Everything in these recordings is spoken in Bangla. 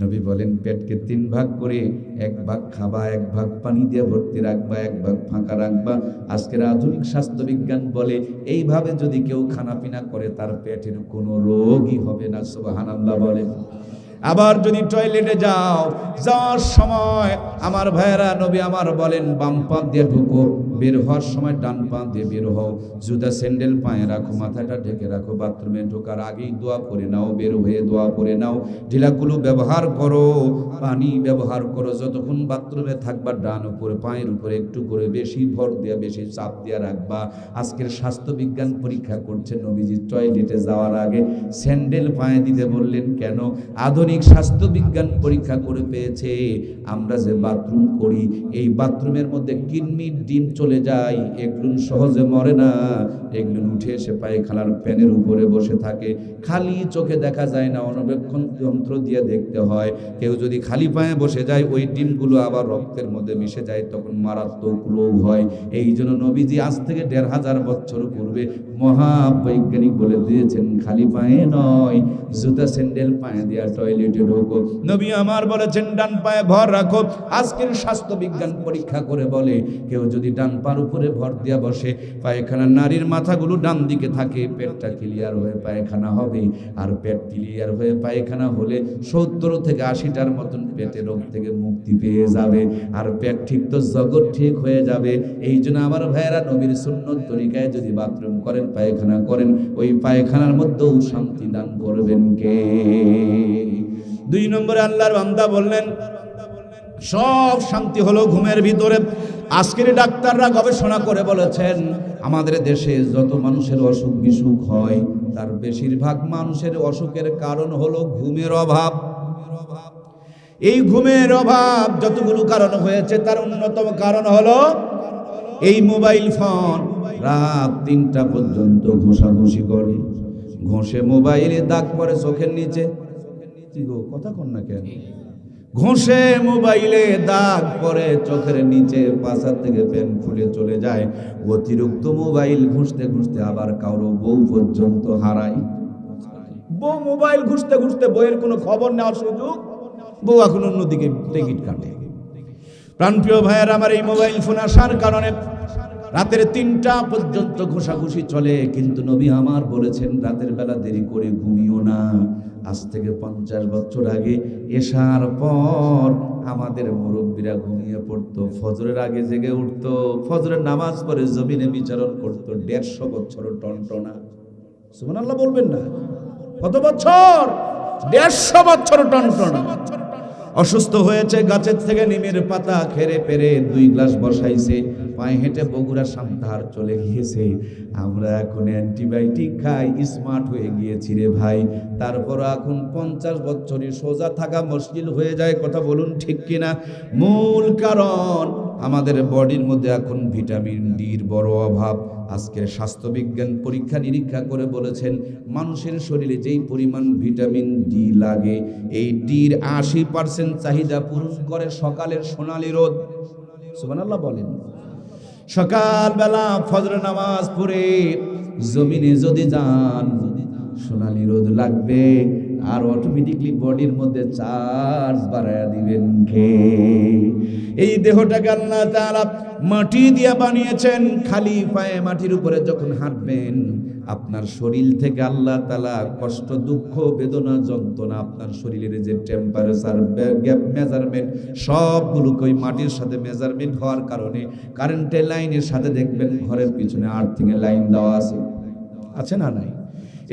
নবী বলেন, পেটকে তিন ভাগ করে এক ভাগ খাবা, এক ভাগ পানি দিয়ে ভর্তি রাখবা, এক ভাগ ফাঁকা রাখবা। আজকের আধুনিক স্বাস্থ্যবিজ্ঞান বলে, এইভাবে যদি কেউ খানাপিনা করে, তার পেটের কোনো রোগই হবে না। সুবহানাল্লাহ বলে। আবার যদি টয়লেটে যাও, যাওয়ার সময় আমার ভাইয়েরা, নবী আমার বলেন, বাম পা দিয়ে ঢুকো। বের হওয়ার সময় ডান পা দিয়ে বের হও। জুতা, স্যান্ডেল পায়ে রাখো, মাথাটা ঢেকে রাখো, বাথরুমে ঢোকার আগেই দোয়া করে নাও, বের হয়ে দোয়া করে নাও। ঢিলাগুলো ব্যবহার করো, পানি ব্যবহার করো, যতক্ষণ বাথরুমে থাকবা, ডান উপরে, পায়ের উপরে একটু করে বেশি ভর দিয়ে, বেশি চাপ দেওয়া রাখবা। আজকের স্বাস্থ্য বিজ্ঞান পরীক্ষা করছে নবীজি, টয়লেটে যাওয়ার আগে স্যান্ডেল পায়ে দিতে বললেন, কেন? আধুনিক স্বাস্থ্য বিজ্ঞান পরীক্ষা করে পেয়েছে। আমরা যে বাথরুম করি, এই বাথরুমের মধ্যে কিডনির ডিম চলে যায়। এগুলো সহজে মরে না। এগুলো উঠে এসে পায়খানার প্যানের উপরে বসে থাকে। খালি চোখে দেখা যায় না, অনবেক্ষণ যন্ত্র দিয়ে দেখতে হয়। কেউ যদি খালি পায়ে বসে যায়, ওই ডিমগুলো আবার রক্তের মধ্যে মিশে যায়, তখন মারাত্মক রোগ হয়। এই জন্য নবীজি আজ থেকে দেড় হাজার বছর পূর্বে মহাবৈজ্ঞানিক বলে দিয়েছেন, খালি পায়ে নয়, জুতা, স্যান্ডেল, পায়ে দেওয়া, টয়লেটে ঢোকো। নবী আমার বলেছেন, ডান পায়ে ভর রাখো। আজকের স্বাস্থ্য বিজ্ঞান পরীক্ষা করে বলে, কেউ যদি ডান পার উপরে ভর দিয়া বসে। পায়খানা নারীর মাথাগুলো ডান দিকে থাকে, পেটটা ক্লিয়ার হয়ে পায়খানা হবে। আর পেট ক্লিয়ার হয়ে পায়খানা হলে সত্তর থেকে আশিটার মতন পেটে রোগ থেকে মুক্তি পেয়ে যাবে। আর পেট ঠিক তো জগৎ ঠিক হয়ে যাবে। এই জন্য আমার ভাইয়েরা নবীর সুন্নত তরিকায় যদি বাথরুম করেন, পায়খানা করেন, ওই পায়খানার মধ্যেও শান্তি দান করবেন কে? দুই নম্বরে আল্লাহর বান্দা বললেন, সব শান্তি হলো ঘুমের ভিতরে। আজকের ডাক্তাররা গবেষণা করে বলেছেন, আমাদের দেশে যত মানুষের অসুখ বিসুখ হয়, তার বেশিরভাগ মানুষের অসুখের কারণ হলো ঘুমের অভাব। এই ঘুমের অভাব যতগুলো কারণ হয়েছে, তার অন্যতম কারণ হলো এই মোবাইল ফোন। রাত তিনটা পর্যন্ত ঘষাঘষি করে। ঘষে মোবাইলে দাগ পরে চোখের নিচে। কথা কন না কেন? ঘষে মোবাইলে দাগ পরে চোখের নিচে পাশার থেকে পেন খুলে চলে যায়। অতিরিক্ত মোবাইল ঘুষতে ঘুষতে আবার কারও বউ পর্যন্ত হারায়। বউ মোবাইল ঘুষতে ঘুষতে বইয়ের কোনো খবর নেওয়ার সুযোগ? বউ এখন অন্যদিকে টিকিট কাটে। প্রাণপ্রিয় ভাইয়ের, আমার এই মোবাইল ফোন আসার কারণে রাতের তিনটা পর্যন্ত ঘষাঘষি চলে, কিন্তু নবী আমার বলেছেন, রাতের বেলা দেরি করে ঘুমিও না। আজ থেকে পঞ্চাশ বছর আগে এসার পর আমাদের মুরব্বীরা ঘুমিয়ে পড়তো, ফজরের আগে জেগে উঠতো, ফজরের নামাজ পড়ে জমিনে বিচারণ করতো, দেড়শো বছর টনটনা। সুমান আল্লাহ বলবেন না। কত বছর? দেড়শো বছর টনটনা। অসুস্থ হয়েছে, গাছের থেকে নিমের পাতা খেরে পেরে দুই গ্লাস বসাইছে পায়ে হেঁটে বগুড়া সান্তাহার চলে গিয়েছে। আমরা এখন অ্যান্টিবায়োটিক খাই, স্মার্ট হয়ে গিয়েছি রে ভাই। তারপর এখন পঞ্চাশ বছরই সোজা থাকা মুশকিল হয়ে যায়, কথা বলুন ঠিক কিনা? মূল কারণ, আমাদের বডির মধ্যে এখন ভিটামিন ডির বড় অভাব। আজকে স্বাস্থ্যবিজ্ঞান পরীক্ষা নিরীক্ষা করে বলেছেন, মানুষের শরীরে যেই পরিমাণ ভিটামিন ডি লাগে, এই ডির আশি পার্সেন্ট চাহিদা পূরণ করে সকালের সোনালি রোদ। সুবহানাল্লাহ বলেন। সকালবেলা ফজর নামাজ পড়ে জমিনে যদি যান, সোনালি রোদ লাগবে আর অটোমেটিকলি বডির মধ্যে চার্জ বাড়ায় দিবেন কে? এই দেহটাকে আল্লাহ তারা মাটি দিয়া বানিয়েছেন, খালি পায়ে মাটির উপরে যখন হাঁটবেন আপনার শরীর থেকে আল্লাহ তালা কষ্ট, দুঃখ, বেদনা, যন্ত্রণা আপনার শরীরের যে টেম্পারেচার গ্যাপ মেজারমেন্ট সবগুলোকে ওই মাটির সাথে মেজারমেন্ট হওয়ার কারণে কারেন্টের লাইনের সাথে দেখবেন ঘরের পিছনে আর্থিংয়ের লাইন দেওয়া আছে। আছে না নাই?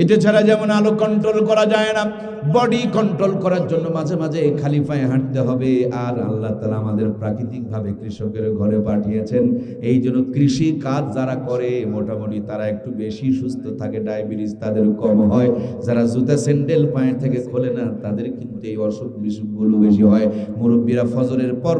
এটা ছাড়া যেমন আলো কন্ট্রোল করা যায় না বডি কন্ট্রোল করার জন্য মাঝে মাঝে খালি পায়ে হাঁটতে হবে। আর আল্লাহ তালা আমাদের প্রাকৃতিকভাবে কৃষকের ঘরে পাঠিয়েছেন। এই জন্য কৃষি কাজ যারা করে, মোটামুটি তারা একটু বেশি সুস্থ থাকে, ডায়াবেটিস তাদের কম হয়। যারা জুতা স্যান্ডেল পায়ে থেকে খোলে না, তাদের কিন্তু এই অসুখ বিসুখগুলো বেশি হয়। মুরব্বীরা ফজরের পর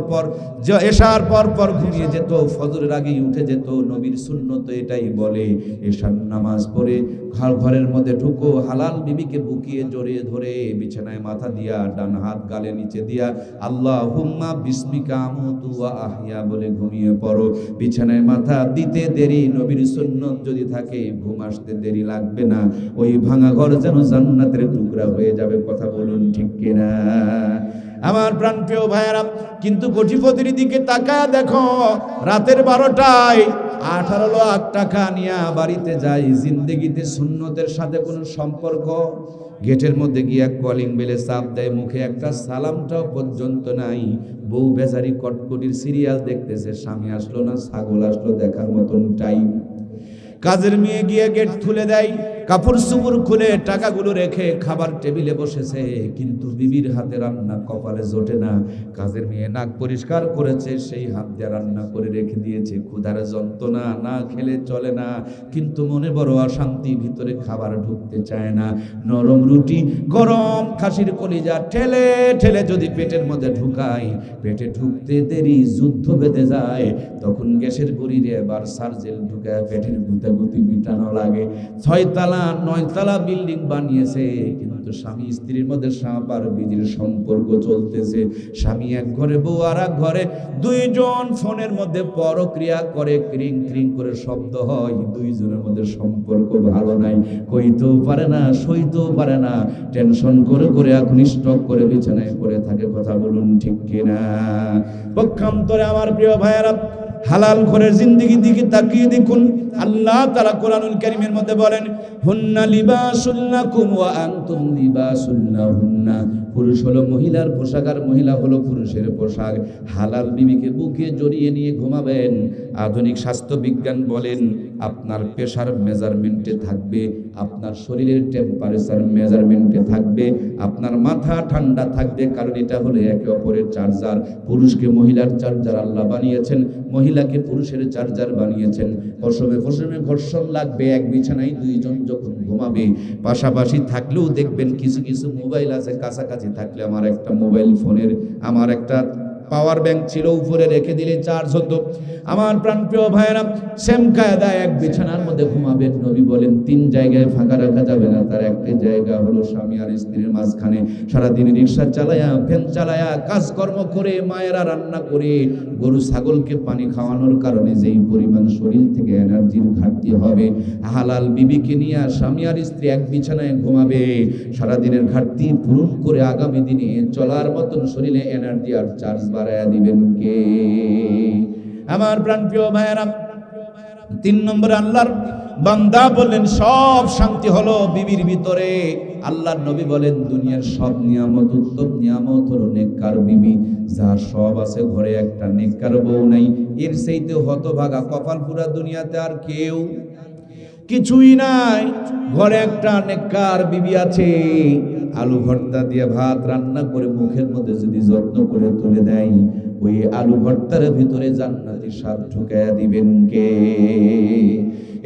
এশার পর পর ঘুমিয়ে যেত, ফজরের আগেই উঠে যেত। নবীর শূন্যত এটাই বলে এসার নামাজ পড়ে, ঘর ঘরের মধ্যে মধ্যে ঢুকো, হালাল বিবিকে বুকিয়ে জড়িয়ে ধরে, বিছানায় মাথা দিয়া, ডান হাত গালে নিচে দিয়া আল্লাহ হুম্মা বিস্মিকা আমতু আহিয়া বলে ঘুমিয়ে পড়ো। বিছানায় মাথা দিতে দেরি, নবীর সুন্নত যদি থাকে, ঘুম আসতে দেরি লাগবে না। ওই ভাঙা ঘর যেন জান্নাতের টুকরা হয়ে যাবে, কথা বলুন ঠিক কিনা? আমার প্রাণপ্রিয় ভাইয়ারা, কিন্তু কোটিপতির দিকে তাকায় দেখো, রাতের বারোটায় আঠারো লাখ টাকা নিয়ে বাড়িতে যাই জিন্দগিতে শূন্যদের সাথে কোনো সম্পর্ক? গেটের মধ্যে গিয়া কলিং বেলে চাপ দেয়, মুখে একটা সালামটাও পর্যন্ত নাই। বউ বেচারি কটকটির সিরিয়াল দেখতেছে, স্বামী আসলো না, ছাগল আসলো দেখার মতন টাইম কাজের মেয়ে গিয়ে গেট খুলে দেয় কাপড় সুপুর খুলে টাকাগুলো রেখে খাবার টেবিলে বসেছে, কিন্তু বিবির হাতে রান্না কপালে জোটে না। কাজের মেয়ে নাক পরিষ্কার করেছে, সেই হাত দিয়ে রান্না করে রেখে দিয়েছে। ক্ষুধার যন্ত্রণা না খেলে চলে না, কিন্তু মনে বড় অশান্তি, ভিতরে খাবার ঢুকতে চায় না। নরম রুটি, গরম খাসির কলিজা ঠেলে ঠেলে যদি পেটের মধ্যে ঢুকাই পেটে ঢুকতে দেরি, যুদ্ধ বেঁধে যায়। তখন গ্যাসের গড়িরে এবার সার্জেল ঢুকায়, পেটের গুতাগুতি মিটানো লাগে। ছয়তলা নয়তলা বিল্ডিং বানিয়েছে, কিন্তু স্বামী স্ত্রীর মধ্যে সাপ আর বিজির সম্পর্ক চলতেছে। স্বামী এক ঘরে, বউ আর এক ঘরে, দুইজন ফোনের মধ্যে পরক্রিয়া করে, ক্রিং ক্রিং করে শব্দ হয়, দুইজনের মধ্যে সম্পর্ক ভালো নাই। কইতেও পারে না, সইতেও পারে না, টেনশন করে করে এখন স্টক করে বিছানায় পড়ে থাকে, কথা বলুন ঠিক কিনা? পক্ষান্তরে আমার প্রিয় ভাইয়েরা হালাল ঘরের জিন্দিগি দিকে তাকিয়ে দেখুন। আল্লাহ তারা কোরআনুল করিমের মধ্যে বলেন, হুন্না লিবাসুল্লা কুমুয়া আন্তুম লিবাসুল্লা হুন্না পুরুষ হলো মহিলার পোশাক আর মহিলা হলো পুরুষের পোশাক। হালাল বিবিকে বুকে জড়িয়ে নিয়ে ঘুমাবেন। আধুনিক স্বাস্থ্য বিজ্ঞান বলেন আপনার প্রেশার মেজারমেন্টে থাকবে, আপনার শরীরের টেম্পারেচার মেজারমেন্টে থাকবে, আপনার মাথা ঠান্ডা থাকবে, কারণ এটা হলো একে অপরের চার্জার পুরুষকে মহিলার চার্জার আল্লাহ বানিয়েছেন, মহিলাকে পুরুষের চার্জার বানিয়েছেন। প্রসবে প্রসবে ঘর্ষণ লাগবে, এক বিছানায় দুইজন যখন ঘুমাবে, পাশাপাশি থাকলেও দেখবেন কিছু কিছু মোবাইল আছে, কাছাকাছি থাকলে আমার একটা মোবাইল ফোনের, আমার একটা পাওয়ার ব্যাংক ছিল উপরে রেখে দিলে চার্জ হতো। আমার প্রাণপ্রিয় ভাইয়েরা, সেম কায়দায় এক বিছানার মধ্যে ঘুমাবেন নবী বলেন, তিন জায়গায় ফাঁকা রাখা যাবে না। তার একটি জায়গা হলো স্বামী আর স্ত্রীর মাঝখানে। সারাদিন রিক্সা চালায়া ফ্যান চালায়া, কাজকর্ম করে, মায়েরা রান্না করে, গরু, ছাগলকে পানি খাওয়ানোর কারণে যেই পরিমাণ শরীর থেকে এনার্জির ঘাটতি হবে, হালাল বিবিকে নিয়ে স্বামী আর স্ত্রী এক বিছানায় ঘুমাবে। সারাদিনের ঘাটতি পূরণ করে আগামী দিনে চলার মতন শরীরে এনার্জি আর চার্জ বাড়ায় দিবেন কে? আমার প্রাণপ্রিয় ভাইয়েরা, তিন নম্বর আল্লাহর বান্দা বললেন, সব শান্তি হলো বিবির ভিতরে। আল্লাহর নবী বলেন, দুনিয়ার সব নিয়ামত, উত্তম নিয়ামত হলো নেককার বিবি। যার সব আছে, ঘরে একটা নেককার বউ নাই। এর সেইতে হতভাগা কপাল পুরা দুনিয়াতে আর কেউ কিছুই নাই। ঘরে একটা নেককার বিবি আছে। আলু ভর্তা দিয়ে ভাত রান্না করে মুখের মধ্যে যদি যত্ন করে তুলে দেয়, ওই আলু ভর্তার ভিতরে জান্নাতি স্বাদ ঢুকাইয়া দিবেন কে?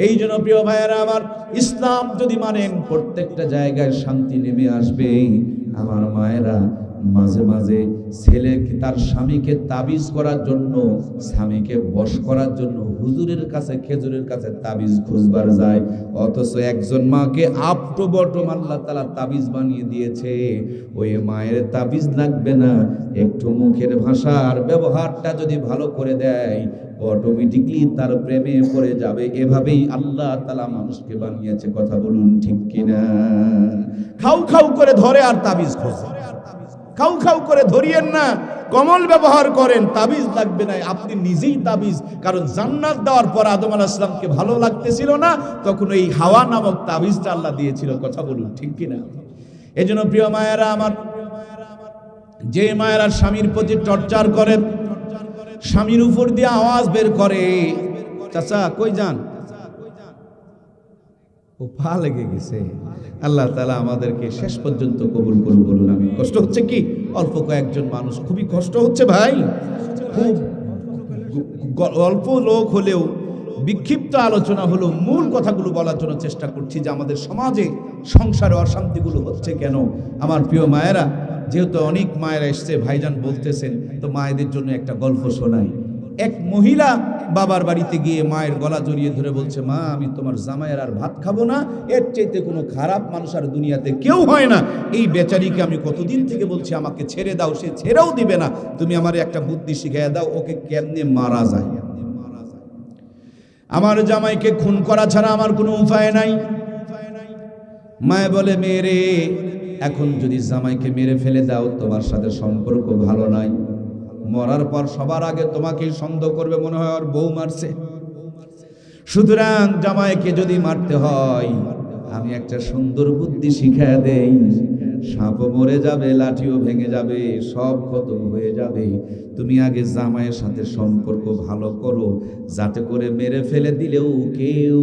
এই জন্য প্রিয় ভাইয়েরা, আমার ইসলাম যদি মানেন, প্রত্যেকটা জায়গায় শান্তি নেমে আসবে। আমার মায়েরা মাঝে মাঝে ছেলে তার স্বামীকে তাবিজ করার জন্য, স্বামীকে বশ করার জন্য হুজুরের কাছে, খেজুরের কাছে তাবিজ খুঁজবার যায়? অথচ একজন মাকে আপটো বটম আল্লাহ তালা তাবিজ বানিয়ে দিয়েছে। ওই মায়ের তাবিজ লাগবে না। একটু মুখের ভাষার ব্যবহারটা যদি ভালো করে দেয় অটোমেটিকলি তার প্রেমে পড়ে যাবে। এভাবেই আল্লাহ তালা মানুষকে বানিয়েছে। কথা বলুন ঠিক কিনা? খাও খাও করে ধরে আর তাবিজ খোঁজে। খাও খাও করে ধরিয়েন না। কমল ব্যবহার করেন, তাবিজ লাগবে না। আপনি নিজেই তাবিজ। কারণ জান্নাত দেওয়ার পর আদম আলাহ ইসলামকে ভালো লাগতেছিল না, তখন এই হাওয়া নামক তাবিজটা আল্লাহ দিয়েছিল। কথা বলুন, ঠিক কিনা? এই জন্য প্রিয় মায়েরা আমার, যে মায়েরা স্বামীর প্রতি টর্চার করেন, স্বামীর উপর দিয়ে আওয়াজ বের করে, চাচা কই যান? ও পা লেগে গেছে। আল্লাহ তালা আমাদেরকে শেষ পর্যন্ত কবুল করুন বলুন আমি কষ্ট হচ্ছে কি? অল্প কয়েকজন মানুষ, খুবই কষ্ট হচ্ছে ভাই। খুব অল্প লোক হলেও বিক্ষিপ্ত আলোচনা হলো মূল কথাগুলো বলার জন্য চেষ্টা করছি যে আমাদের সমাজে সংসারে অশান্তিগুলো হচ্ছে কেন? আমার প্রিয় মায়েরা, যেহেতু অনেক মায়েরা এসছে, ভাইজান বলতেছেন, তো মায়েদের জন্য একটা গল্প শোনাই। এক মহিলা বাবার বাড়িতে গিয়ে মায়ের গলা জড়িয়ে ধরে বলছে, মা, আমি তোমার জামাইয়ের আর ভাত খাব না, এর চাইতে কোনো খারাপ মানুষ আর দুনিয়াতে কেউ হয় না। এই বেচারিকে আমি কতদিন থেকে বলছি, আমাকে ছেড়ে দাও, সে ছেড়েও দিবে না। তুমি আমার একটা বুদ্ধি শিখিয়ে দাও, ওকে কেমনে মারা যায়? আমার জামাইকে খুন করা ছাড়া আমার কোনো উপায় নাই। মায় বলে মেরে এখন যদি জামাইকে মেরে ফেলে দাও, তোমার সাথে সম্পর্ক ভালো নাই। মরার পর সবার আগে তোমাকেই সন্দেহ করবে, মনে হয় ওর বউ মারছে। সুতরাং জামাইকে যদি মারতে হয়, আমি একটা সুন্দর বুদ্ধি শিখা দেই। সাপও মরে যাবে, লাঠিও ভেঙে যাবে, সব খতম হয়ে যাবে। তুমি আগে জামাইয়ের সাথে সম্পর্ক ভালো করো, যাতে করে মেরে ফেলে দিলেও কেউ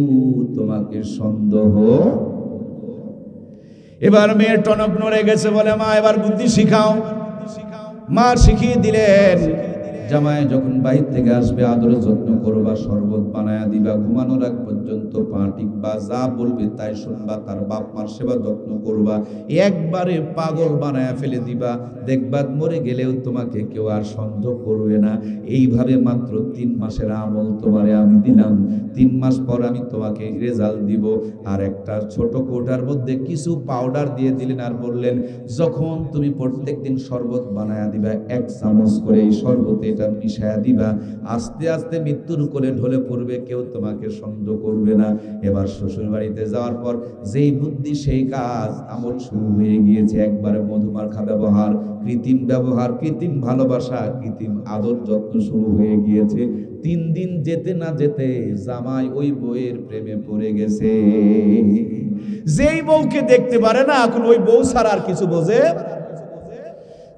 তোমাকে সন্দেহ এবার মেয়ের টনক নড়ে গেছে বলে, মা, এবার বুদ্ধি শিখাও। মা শিখিয়ে দিলেন। জামাই যখন বাইর থেকে আসবে আদর যত্ন করবা, শরবত বানায়া দিবা, ঘুমানোর আগ পর্যন্ত পা টিকবা যা বলবে তাই শুনবা, তার বাপ মার সেবা যত্ন করবা, একবারে পাগল বানায়া ফেলে দিবা। দেখবা, মরে গেলেও তোমাকে কেউ আর সন্দেহ করবে না। এইভাবে মাত্র তিন মাসের আমল তোমারে আমি দিলাম। তিন মাস পর আমি তোমাকে রেজাল্ট দিব। আর একটা ছোট কোটার মধ্যে কিছু পাউডার দিয়ে দিলেন আর বললেন, যখন তুমি প্রত্যেক দিন শরবত বানায়া দিবা, এক চামচ করে এই শরবতে এটা মিশায়া দিবা। আস্তে আস্তে মৃত্যুর কোলে ঢলে পড়বে, কেউ তোমাকে সন্দেহ করবে না। এবার শ্বশুর বাড়িতে যাওয়ার পর যেই বুদ্ধি, সেই কাজ আমল শুরু হয়ে গিয়েছে। একবারে মধুমার্খা ব্যবহার, কৃত্রিম ব্যবহার, কৃত্রিম ভালোবাসা, কৃত্রিম আদর যত্ন শুরু হয়ে গিয়েছে। তিন দিন যেতে না যেতে জামাই ওই বইয়ের প্রেমে পড়ে গেছে। যেই বউকে দেখতে পারে না, এখন ওই বউ ছাড়া আর কিছু বোঝে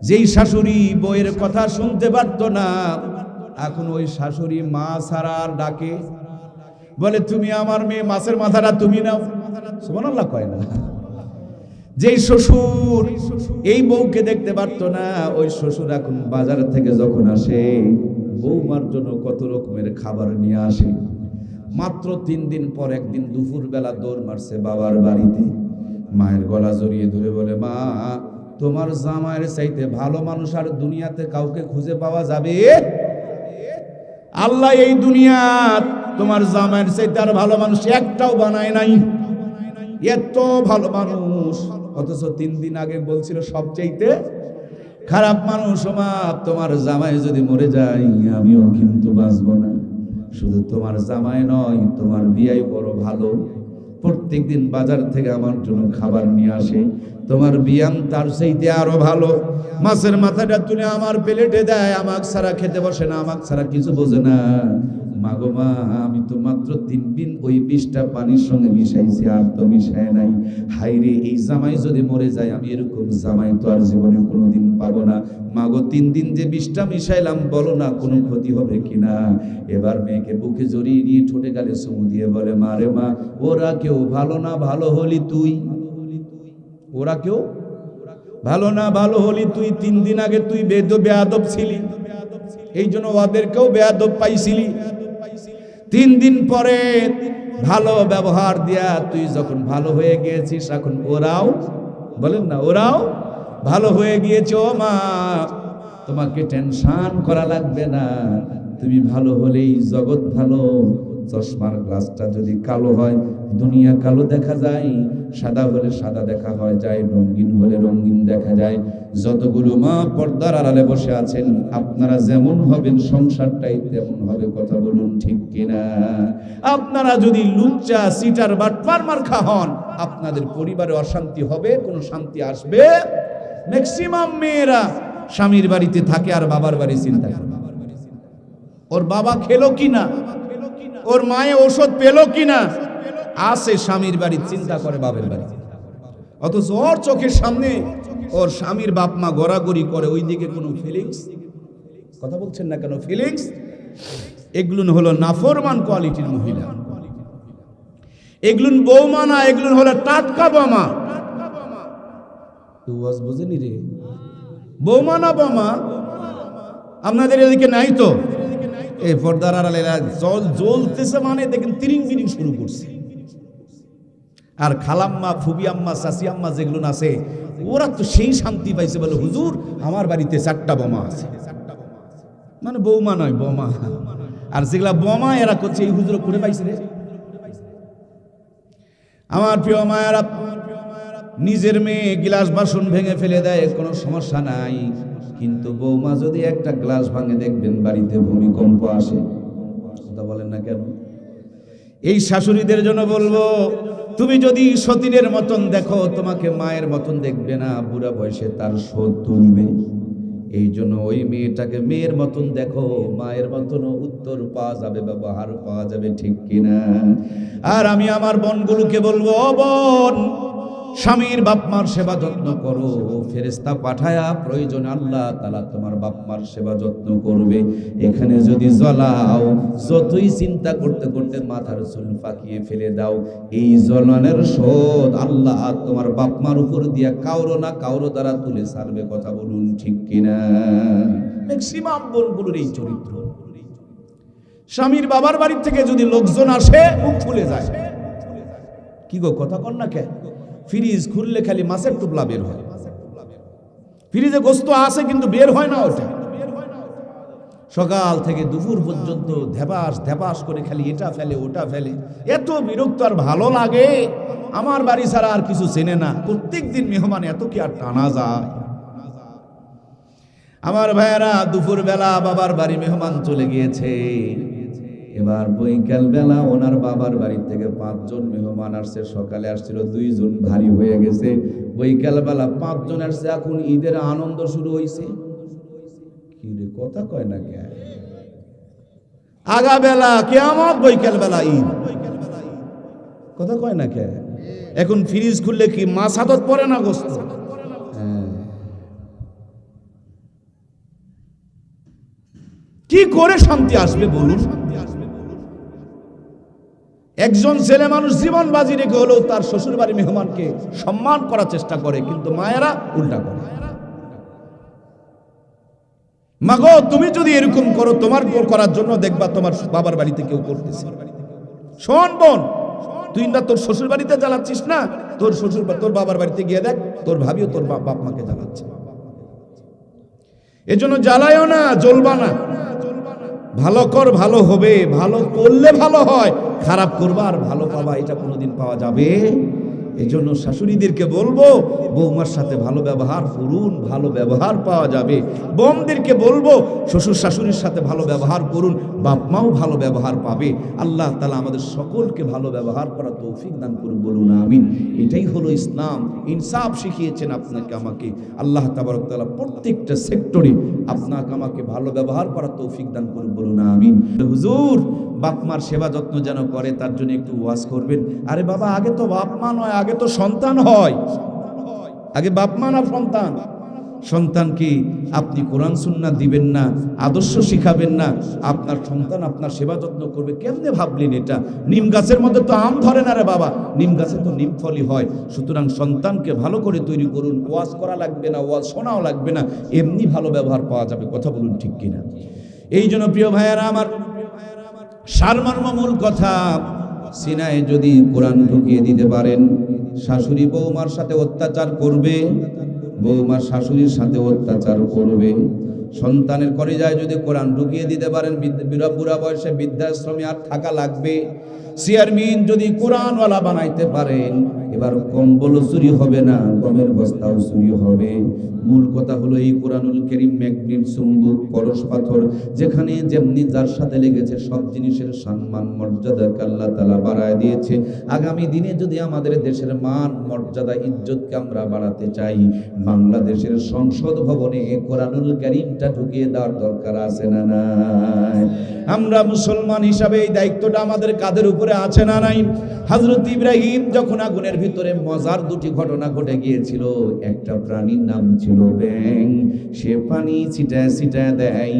যেই শাশুড়ি বইয়ের কথা শুনতে পারতো না, এখন ওই শাশুড়ি মা ছাড়া আর ডাকে। বলে, তুমি আমার মেয়ে, মাছের মাথাটা তুমি নাও। সুবহানাল্লাহ কয় না। যেই শ্বশুর এই বউকে দেখতে পারতো না, ওই শ্বশুর এখন বাজার থেকে যখন আসে, বৌমার জন্য কত রকমের খাবার নিয়ে আসে। মাত্র তিন দিন পর একদিন দুপুর বেলা দৌড় মারছে বাবার বাড়িতে। মায়ের গলা জড়িয়ে ধরে বলে, মা তোমার জামাইয়ের চাইতে ভালো মানুষ আর দুনিয়াতে কাউকে খুঁজে পাওয়া যাবে? আল্লাহ এই দুনিয়া তোমার জামাইয়ের চাইতে আর ভালো মানুষ একটাও বানায় নাই। এত ভালো মানুষ। অথচ তিন দিন আগে বলছিল, সবচাইতে খারাপ মানুষ মা তোমার জামাই যদি মরে যায়, আমিও কিন্তু বাঁচবো না। শুধু তোমার জামাই নয়, তোমার বিয়াই বড় ভালো। প্রত্যেক দিন বাজার থেকে আমার জন্য খাবার নিয়ে আসে। তোমার বিয়াম তার সেইতে আরও ভালো। মাছের মাথাটা তুলে আমার প্লেটে দেয়, আমাক ছাড়া খেতে বসে না, আমাক ছাড়া কিছু বোঝে না। মাগো মা, আমি তো মাত্র তিন দিন ওই বিষটা পানির সঙ্গে মিশাইছি, আর তো মিশায় নাই। হাইরে এই জামাই যদি মরে যায়, আমি এরকম জামাই তো আর জীবনে কোনোদিন পাবো না। মাগো, তিন দিন যে বিষটা মিশাইলাম, বলো না কোনো ক্ষতি হবে কিনা? এবার মেয়েকে বুকে জড়িয়ে নিয়ে ঠোঁটে গালে চুমু দিয়ে বলে, মা রে মা, ওরা কেউ ভালো না ভালো হলি তুই? ওরা কেউ ভালো না ভালো হলি তুই? তিন দিন আগে তুই বেদ বেয়াদব ছিলি। এই জন্য ওদেরকেও বেয়াদব পাইছিলি। তিন দিন পরে ভালো ব্যবহার দিয়া তুই যখন ভালো হয়ে গিয়েছিস, এখন ওরাও, বলেন না, ওরাও ভালো হয়ে গিয়েছ মা, তোমাকে টেনশন করা লাগবে না। তুমি ভালো হলেই জগৎ ভালো চশমার গ্লাসটা যদি কালো হয়, দুনিয়া কালো দেখা যায়, সাদা হলে সাদা দেখা হয় যায়, রঙিন হলে রঙিন দেখা যায়। যতগুলো মা পর্দার আড়ালে বসে আছেন, আপনারা যেমন হবেন, সংসারটাই তেমন হবে, কথা বলুন ঠিক কিনা? আপনারা যদি লুচ্চা, সিটার বাটপার মার্খা হন, আপনাদের পরিবারে অশান্তি হবে, কোনো শান্তি আসবে? ম্যাক্সিমাম মেয়েরা স্বামীর বাড়িতে থাকে আর বাবার বাড়ি চিন্তা ওর বাবা খেলো কিনা? ওর মায়ে ওষুধ পেল কিনা? আসে স্বামীর বাড়ি, চিন্তা করে বাবের বাড়ি। অথচ ওর চোখের সামনে ওর স্বামীর বাপ মা গড়াগড়ি করে ওই দিকে কোনো ফিলিংস কথা বলছেন না কেন? ফিলিংস এগুলো হলো নাফরমান কোয়ালিটির মহিলা। এগুলো বৌমা না, এগুলো হলো টাটকা বোমা। ওয়াজ বুঝেনি রে? বৌমা না বোমা? আপনাদের এদিকে নাই তো? এই পর্দার আড়ালে জল জ্বলতেছে মানে দেখেন তিরিং বিরিং শুরু করছে। আর খালাম্মা ফুবি আম্মা চাষি আম্মা যেগুলো আছে, ওরা তো সেই শান্তি পাইছে বলে, হুজুর, আমার বাড়িতে চারটা বোমা আছে। মানে বৌমা নয়, বোমা। আর যেগুলা বোমা, এরা করছে, এই হুজুর করে পাইছে রে। আমার প্রিয় মায়েরা, নিজের মেয়ে গ্লাস বাসন ভেঙে ফেলে দেয়, কোনো সমস্যা নাই। কিন্তু বৌমা যদি একটা গ্লাস ভাঙে, দেখবেন বাড়িতে ভূমিকম্প আসে। কথা বলেন না কেন? এই শাশুড়িদের জন্য বলব, তুমি যদি সতীনের মতন দেখো, তোমাকে মায়ের মতন দেখবে না, বুড়া বয়সে তার শোধ তুলবে। এই জন্য ওই মেয়েটাকে মেয়ের মতন দেখো, মায়ের মতন উত্তর পাওয়া যাবে, ব্যবহার পাওয়া যাবে, ঠিক কিনা? আর আমি আমার বোনগুলোকে বলব, "ও বোন স্বামীর বাপমার সেবা যত্ন করো। ফেরেস্তা পাঠায়া প্রয়োজন আল্লাহ তালা তোমার বাপমার সেবা যত্ন করবে। এখানে যদি জ্বলাও, যতই চিন্তা করতে করতে মাথার চুল পাকিয়ে ফেলে দাও। এই জ্বলানের শোধ আল্লাহ তোমার বাপমার উপর দিয়া কাউরো না কাউরো দ্বারা তুলে সারবে কথা বলুন ঠিক কিনা? ম্যাক্সিমাম বোনগুলোর এই চরিত্র। স্বামীর বাবার বাড়ি থেকে যদি লোকজন আসে, মুখ ফুলে যায়। কি গো, কথা কন না কে ফ্রিজ খুললে খালি মাছের টুপলা বের হয়। ফ্রিজে গোস্ত আছে কিন্তু বের হয় না ওটা। সকাল থেকে দুপুর পর্যন্ত ধেপাস ধেপাস করে খালি এটা ফেলে, ওটা ফেলে। এত বিরক্ত আর ভালো লাগে। আমার বাড়ি ছাড়া আর কিছু চেনে না। প্রত্যেক দিন মেহমান এত কি আর টানা যায়। আমার ভাইয়েরা দুপুর বেলা বাবার বাড়ি মেহমান চলে গিয়েছে। এবার বৈকাল বেলা ওনার বাবার বাড়ি থেকে পাঁচজন মেহমান আসছে, সকালে আসছিল, দুইজন ভারী হয়ে গেছে। বৈকাল বেলা পাঁচজন আসছে, এখন ঈদের আনন্দ শুরু হয়েছে কি রে, কথা কয় না কে? আগা বেলা কেমন বৈকাল বেলা ঈদ। কথা কয় না কে? এখন ফ্রিজ খুললে কি মাছ হাতত পরে না গোস্ত? হ্যাঁ। কি করে শান্তি আসবে বলুন? একজন ছেলে মানুষ জীবন বাজি রেখে হলেও তার শ্বশুর বাড়ি মেহমানকে সম্মান করার চেষ্টা করে, কিন্তু মায়েরা উল্টা করে। মাগো, তুমি যদি এরকম করো, তোমার করার জন্য দেখবা তোমার বাবার বাড়িতে কেউ করতেছে। শোন বোন, তুই না তোর শ্বশুর বাড়িতে জ্বালাচ্ছিস না? তোর শ্বশুর তোর বাবার বাড়িতে গিয়ে দেখ, তোর ভাবিও তোর বাপ বাপ মাকে জ্বালাচ্ছে। এজন্য জ্বালায়ও না, জ্বলবা না। ভালো কর, ভালো হবে, ভালো করলে ভালো হয়, খারাপ করবা আর ভালো পাবা, এটা কোনোদিন পাওয়া যাবে এজন্য শাশুড়িদেরকে বলব, বৌমার সাথে ভালো ব্যবহার করুন, ভালো ব্যবহার পাওয়া যাবে। বোমদেরকে বলব, শ্বশুর শাশুড়ির সাথে ভালো ব্যবহার করুন, বাপ মাও ভালো ব্যবহার পাবে। আল্লাহ তালা আমাদের সকলকে ভালো ব্যবহার করা তৌফিক দান করুন, বলুন আমিন। এটাই হলো ইসলাম। ইনসাফ শিখিয়েছেন আপনাকে আমাকে। আল্লাহ তাবারক তাআলা প্রত্যেকটা সেক্টরে আপনাকে আমাকে ভালো ব্যবহার করা তৌফিক দান করুন, বলুন আমিন। হুজুর বাপমার সেবা যত্ন যেন করে, তার জন্য একটু ওয়াজ করবেন। আরে বাবা, আগে তো বাপ মা নয়, আগে তো সন্তান হয়। আগে বাপ মা না সন্তান। সন্তানকে আপনি কোরআন সুন্না দিবেন না, আদর্শ শিখাবেন না, আপনার সন্তান আপনার সেবা যত্ন করবে, কেমনে ভাবলেন এটা? নিম গাছের মধ্যে তো আম ধরে না রে বাবা। নিম গাছে তো নিম ফলই হয়। সুতরাং সন্তানকে ভালো করে তৈরি করুন। ওয়াজ করা লাগবে না, ওয়াজ শোনাও লাগবে না। এমনি ভালো ব্যবহার পাওয়া যাবে, কথা বলুন ঠিক কিনা? এই জন্য প্রিয় ভাইয়ারা আমার সারমর্ম মূল কথা সিনায় যদি কোরআন ঢুকিয়ে দিতে পারেন, শাশুড়ি বৌমার সাথে অত্যাচার করবে, বৌমার শাশুড়ির সাথে অত্যাচার করবে। সন্তানের করে যায় যদি কোরআন ঢুকিয়ে দিতে পারেন বুড়া বয়সে বৃদ্ধাশ্রমে আর থাকা লাগবে। চেয়ারম্যান যদি কোরআনওয়ালা বানাইতে পারেন এবার কম্বল চুরি হবে না, গমের বস্তাও চুরি হবে। মূল কথা হলো এই কোরআনুল করিম ম্যাগনেট চুম্বক, পরশ পাথর, যেখানে যেমনি যার সাথে লেগেছে সব জিনিসের সম্মান মর্যাদা আল্লাহ তালা বাড়ায় দিয়েছে। আগামী দিনে যদি আমাদের দেশের মান, মর্যাদা, ইজ্জতকে আমরা বাড়াতে চাই, বাংলাদেশের সংসদ ভবনে কোরআনুল করিমটা ঢুকিয়ে দেওয়ার দরকার আছে না নাই? আমরা মুসলমান হিসাবে এই দায়িত্বটা আমাদের কাদের উপরে আছে না নাই? হজরত ইব্রাহিম যখন আগুনের ভিতরে মজার দুটি ঘটনা ঘটে গিয়েছিল। একটা প্রাণীর নাম ছিল ব্যাং সে পানি ছিটায় ছিটায় দেয়।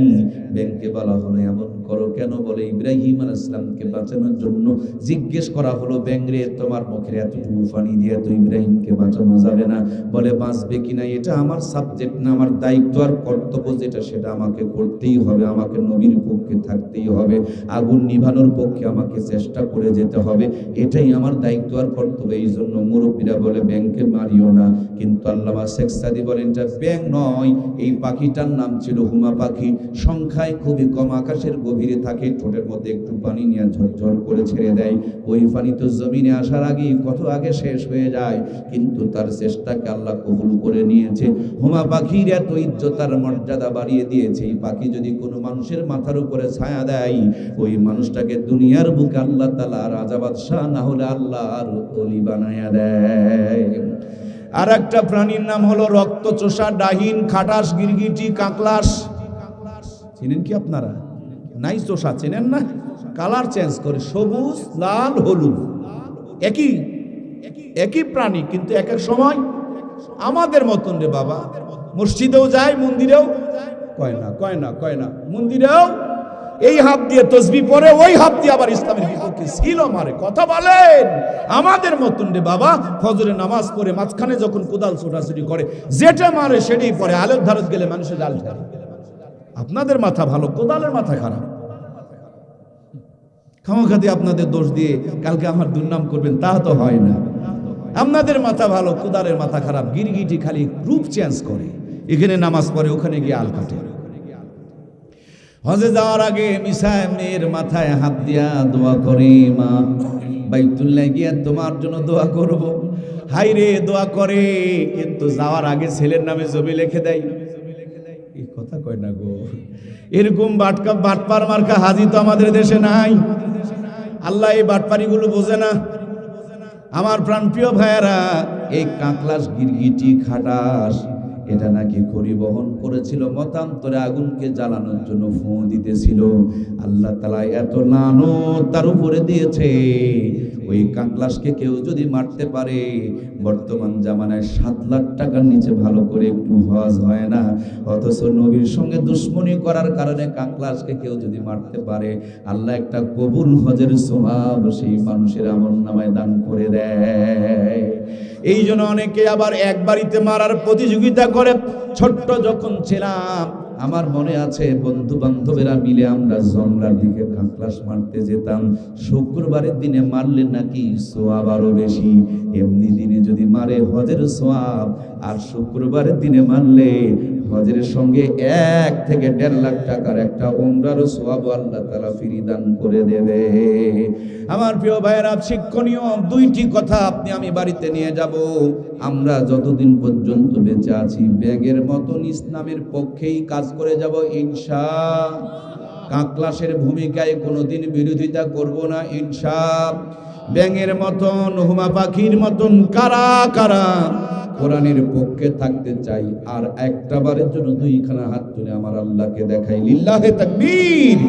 ব্যাংকে বলা হলো, এমন করো কেন? বলে ইব্রাহিম আল ইসলামকে বাঁচানোর জন্য জিজ্ঞেস করা হলো ব্যাংরে তোমার মুখের এতটুকু পানি দিয়ে তো ইব্রাহিমকে বাঁচানো যাবে না? বলে, বাঁচবে কিনা এটা আমার সাবজেক্ট না, আমার দায়িত্ব আর কর্তব্য যেটা, সেটা আমাকে করতেই হবে। আমাকে নবীর পক্ষে থাকতেই হবে। আগুন নিভানোর পক্ষে আমাকে চেষ্টা করে যেতে হবে। এটাই আমার দায়িত্ব আর কর্তব্য। এই জন্য মুরব্বীরা বলে, ব্যাংকে মারিও না। কিন্তু আল্লামা শেখ সাদি বলেন, এটা ব্যাংক নয়, এই পাখিটার নাম ছিল হুমা পাখি। সংখ্যায় খুবই কম, আকাশের গভীরে থাকে, ঠোঁটের মধ্যে একটু পানি নিয়ে ঝরঝর করে ছেড়ে দেয়। ওই পানি তো জমিনে আসার আগেই, কত আগে শেষ হয়ে যায়। কিন্তু তার চেষ্টাকে আল্লাহ কবুল করে নিয়েছে। হুমা পাখির এত ইজ্জতার মর্যাদা বাড়িয়ে দিয়েছে। এই পাখি যদি কোনো মানুষের মাথার উপরে ছায়া দেয়, ওই মানুষটাকে দুনিয়ার বুকে আল্লাহ তালা রাজা বাদশাহ না হলে আল্লাহ আর অলি বানায়া দেয় আর একটা প্রাণীর নাম হলো রক্ত রক্তচোষা, ডাহিন, খাটাস, গিরগিটি, কাকলাস। চিনেন কি আপনারা? নাই চোষা, চেনেন না? কালার চেঞ্জ করে, সবুজ, লাল, হলুদ। একই? একই প্রাণী, কিন্তু এক এক সময় আমাদের মতন রে বাবা। মসজিদেও যায়, মন্দিরেও? কয় না কয় না কয় না। মন্দিরেও এই হাত দিয়ে তসবি পরে, ওই হাত দিয়ে আবার ইসলামের বিপক্ষে ছিল মারে। কথা বলেন। আমাদের মতন রে বাবা, ফজরে নামাজ পড়ে মাঝখানে যখন কোদাল ছোটাছুটি করে, যেটা মারে সেটাই পরে আলোর ধারত গেলে মানুষের ঠেলে আপনাদের মাথা ভালো, কোদালের মাথা খারাপ। খামাখাতে আপনাদের দোষ দিয়ে কালকে আমার দুর্নাম করবেন, তা তো হয় না। আপনাদের মাথা ভালো, কোদালের মাথা খারাপ, গিরগিটি খালি রূপ চেঞ্জ করে। এখানে নামাজ পড়ে, ওখানে গিয়ে আল কাটে। হজে যাওয়ার আগে মিসায় মেয়ের মাথায় হাত দিয়া দোয়া করে, মা। বাইতুল্লাহ গিয়া তোমার জন্য দোয়া করব। হাই রে দোয়া করে। কিন্তু যাওয়ার আগে ছেলের নামে জমি লিখে দেয়। এই কথা কয় না গো। এরকম বাটকা বাটপার মার্কা হাজি তো আমাদের দেশে নাই। আল্লাহ এই বাটপারিগুলো বোঝে না। আমার প্রাণপ্রিয় ভাইয়েরা, এই কাকলাস গিরগিটি খাটাস। এটা নাকি পরিবহন করেছিল, মতান্তরে আগুনকে জ্বালানোর জন্য ফোঁ দিতেছিল। আল্লাহ তালা এত নানো তার উপরে দিয়েছে। ওই কাকলাসকে কেউ যদি মারতে পারে, বর্তমান জামানায় সাত লাখ টাকার নিচে ভালো করে একটু হজ হয় না। অথচ নবীর সঙ্গে দুশ্মনী করার কারণে কাকলাসকে কেউ যদি মারতে পারে, আল্লাহ একটা কবুল হজের স্বভাব সেই মানুষের আমল নামায় দান করে দেয়। এই জন্য অনেকে আবার এক বাড়িতে মারার প্রতিযোগিতা করে। ছোট্ট যখন ছিলাম আমার মনে আছে বন্ধু বান্ধবেরা মিলে আমরা জংলার দিকে কাঁকলাস মারতে যেতাম। শুক্রবারের দিনে মারলে নাকি সোয়াব আরও বেশি। এমনি দিনে যদি মারে হজের সোয়াব, আর শুক্রবারের দিনে মারলে হজের সঙ্গে এক থেকে দেড় লাখ টাকার একটা ওমরারও সোয়াব আল্লাহ তালা ফিরি দান করে দেবে। আমার প্রিয় ভাইয়েরা, শিক্ষণীয় দুইটি কথা আপনি আমি বাড়িতে নিয়ে যাব। আমরা যতদিন পর্যন্ত বেঁচে আছি, ব্যাগের মতন ইসলামের পক্ষেই কাজ করে যাব, ইনশা। কাকলাসের ভূমিকায় কোনোদিন বিরোধিতা করব না, ইনশা। ব্যাঙের মতন, হুমা পাখির মতন, কারা কারা? কোরআনের পক্ষে থাকতে চাই, আর একটা বারের জন্য দুইখানা হাত তুলে আমার আল্লাহকে দেখাই, লিল্লাহে তাকবীর।